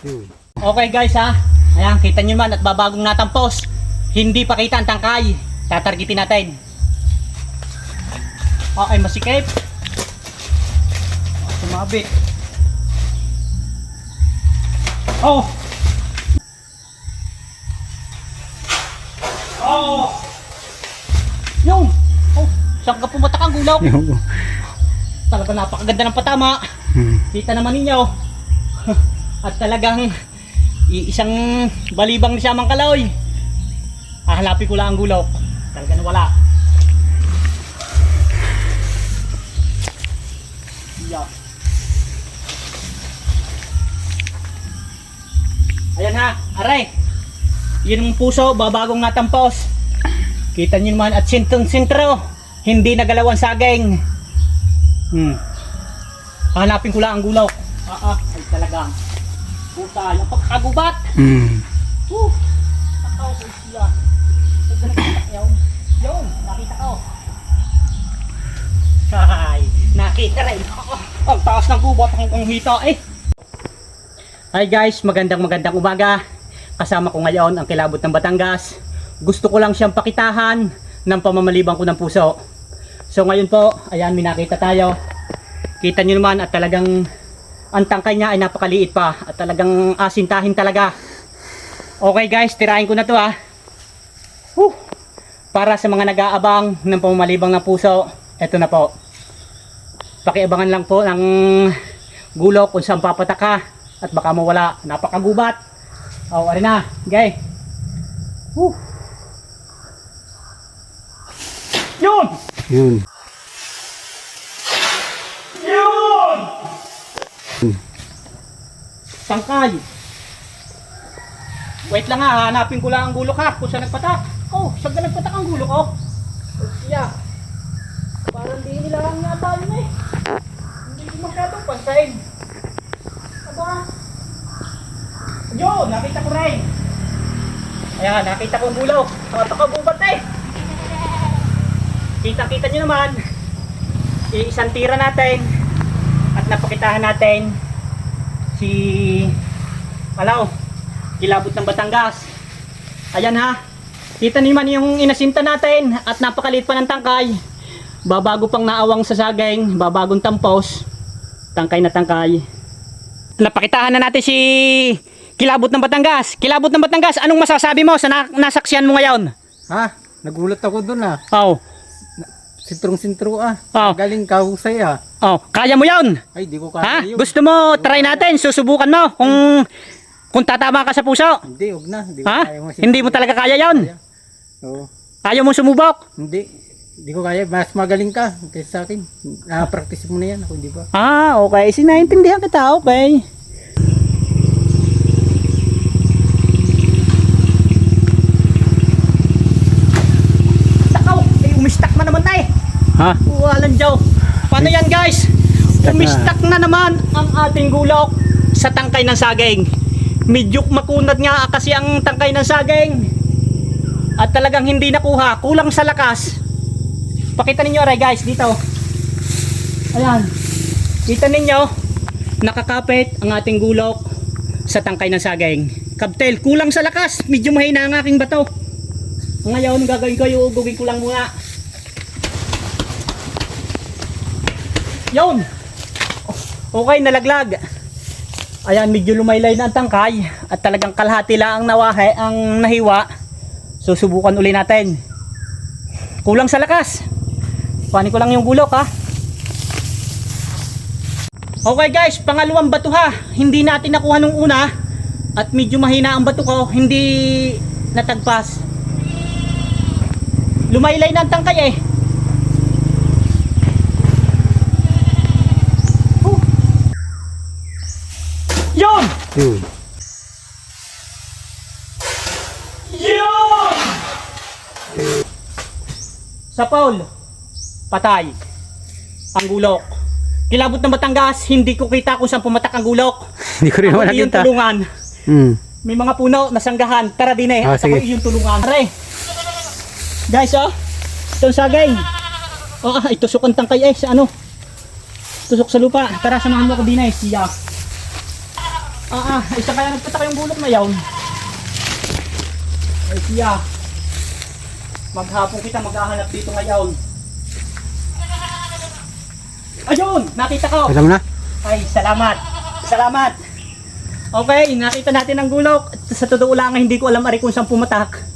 Okay guys ha. Ayan, kita nyo man at babagong natampos. Hindi pa kita ang tangkay. Tatargetin natin. Okay, masikip. Oh, Sumabit. Oh! Oh! Yung! Oh! Saan ka pumatak ang gulaw? Yung. Talaga napakaganda ng patama. Hmm. Kita naman ninyo. At talagang isang balibang ni Siyamang Kaloy. Hahanapin ko lang ang gulok. Talaga na wala. Yeah. Ayan ha, aray. Yun ang puso, babagong natampos. Kita nyo naman at sintong sintro. Hindi nagalawan saging. Hmm. Hanapin ko lang ang gulaw. Ah, ah, ay talagang. Puta, yung pagkagubat. Hmm. Woo! Takaw ko yun. Yun, nakita ko. Hay, nakita rin. ako. Ang taas ng gubat hanggang hita eh. Hi guys, magandang magandang umaga. Kasama ko ngayon ang kilabot ng Batangas. Gusto ko lang siyang pakitahan ng pamamalibang ko ng puso. So ngayon po, ayan, may nakita tayo. Kita nyo naman at talagang ang tangkay niya ay napakaliit pa at talagang asintahin talaga. Okay guys, tirahin ko na to ah. Whew. Para sa mga nag-aabang ng pamamalibang ng puso, eto na po. Pakiabangan lang po ng gulok kung saan papataka at baka mawala. Napakagubat. Oh, na. Okay. Whew. Yun. Yun! Tangkay. Wait lang ha, hanapin ko lang ang gulok ha, kung saan nagpatak. Oh, saan ka nagpatak ang gulok oh? Yeah. Parang di nila lang yata yun eh. Hindi ko masyadong pansin. Aba. Yun, nakita ko rin. Ayan, nakita ko ang gulok. Napakagubat eh. Kita-kita nyo naman. Iisang tira natin at napakitahan natin si Alaw, kilabot ng Batangas. Ayan ha. Kita niyo man yung inasinta natin at napakaliit pa ng tangkay. Babago pang naawang sa saging, babagong tampos. Tangkay na tangkay. Napakitahan na natin si Kilabot ng Batangas. Kilabot ng Batangas, anong masasabi mo sa na- nasaksiyan mo ngayon? Ha? Nagulat ako dun ah. Oh, Sintrong-sintro ah. Oh. Galing kahusay ah. oh, kaya mo 'yon. Ay, di ko Ha? kaya yun. Gusto mo try natin, susubukan mo kung kung tatama ka sa puso. Hindi, huwag na. Hindi ko Ha? kaya Hindi mo talaga kaya 'yon. Kaya. Oo. Ayaw mo sumubok. Hindi. Hindi ko kaya. Mas magaling ka kaysa sa akin. Na-practice mo na yan. Ako hindi ba? Ah, okay. Sinaintindihan kita, okay. Takaw! Eh, umistak na naman tayo. Ha? Walang jaw. Paano yan guys? Umistak na. Naman ang ating gulok sa tangkay ng saging. Medyo makunat nga kasi ang tangkay ng saging. At talagang hindi nakuha. Kulang sa lakas. Pakita ninyo ray guys dito. Ayan. Kita ninyo. Nakakapit ang ating gulok sa tangkay ng saging. Kabtel, kulang sa lakas. Medyo mahina ang aking bato. Ngayon, gagawin ko, iugugin ko lang muna. Yun! Okay, nalaglag. Ayan, medyo lumaylay na ang tangkay at talagang kalahati lang ang nawahe, ang nahiwa. Susubukan uli natin. Kulang sa lakas. Panin ko lang yung gulok ha. Okay guys, pangalawang bato ha. Hindi natin nakuha nung una at medyo mahina ang bato ko, hindi natagpas. Lumaylay na ang tangkay eh. Yun! Yun. Yun! Sa Paul, patay. Ang gulok. Kilabot ng Batangas, hindi ko kita kung saan pumatak ang gulok. Hindi ko rin naman yung nakita. tulungan. Hmm. May mga puno na sanggahan. Tara din eh. Ah, At sige. yung tulungan. Tara Guys oh. Itong sagay. Oh, ah, itusok ang tangkay eh. Sa ano? Tusok sa lupa. Tara, samahan mo ako din eh. Siya. Ah, ah, isa kaya nagpatak yung bulok na yawn. Ay siya. Maghapon kita maghahanap dito ngayon. Ayun! Nakita ko! Alam na? Ay, salamat. Salamat. Okay, nakita natin ang gulok. Sa totoo lang, hindi ko alam ari kung saan pumatak.